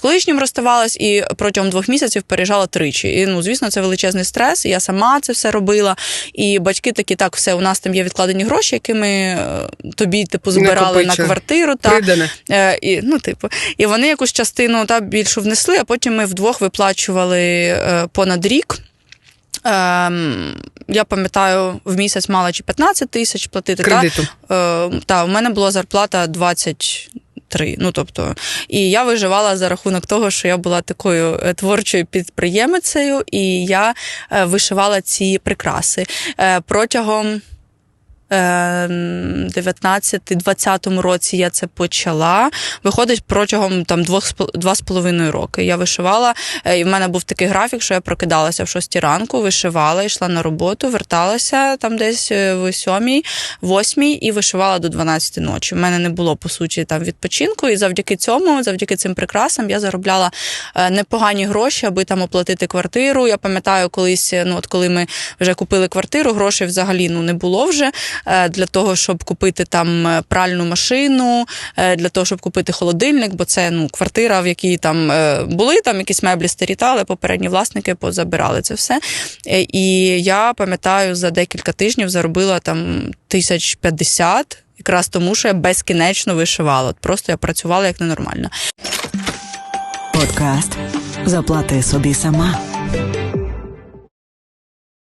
колишнім розставалась і протягом двох місяців переїжджала тричі. І ну, звісно, це величезний стрес. Я сама це все робила. І батьки такі, так, все, у нас там є відкладені гроші, які ми е, тобі типу збирали на квартиру. Та, Е, і, ну, типу, і вони якусь частину та, більшу внесли, а потім ми вдвох виплачували е, понад рік. Ем, я пам'ятаю, в місяць мала чи 15 тисяч платити. Та? Кредиту. Е, та, у мене була зарплата 23. Ну, тобто, і я виживала за рахунок того, що я була такою е, творчою підприємицею, і я е, вишивала ці прикраси. Е, протягом. Е, 19-20 році я це почала. Виходить протягом там двох два з половиною роки. Я вишивала, е, і в мене був такий графік, що я прокидалася в 6 ранку, вишивала, йшла на роботу, верталася там десь е, в 7 восьмій і вишивала до 12 ночі. У мене не було по суті там відпочинку, і завдяки цьому, завдяки цим прикрасам, я заробляла е, непогані гроші, аби там оплатити квартиру. Я пам'ятаю, колись, ну от коли ми вже купили квартиру, грошей взагалі ну не було вже для того, щоб купити там е, пральну машину, е, для того, щоб купити холодильник, бо це ну квартира, в якій там е, були там якісь меблі старі, та, але попередні власники позабирали це все. Е, І я пам'ятаю, за декілька тижнів заробила там тисяч п'ятдесят. Якраз тому, що я безкінечно вишивала. От Просто я працювала як ненормальна. Подкаст Заплати собі сама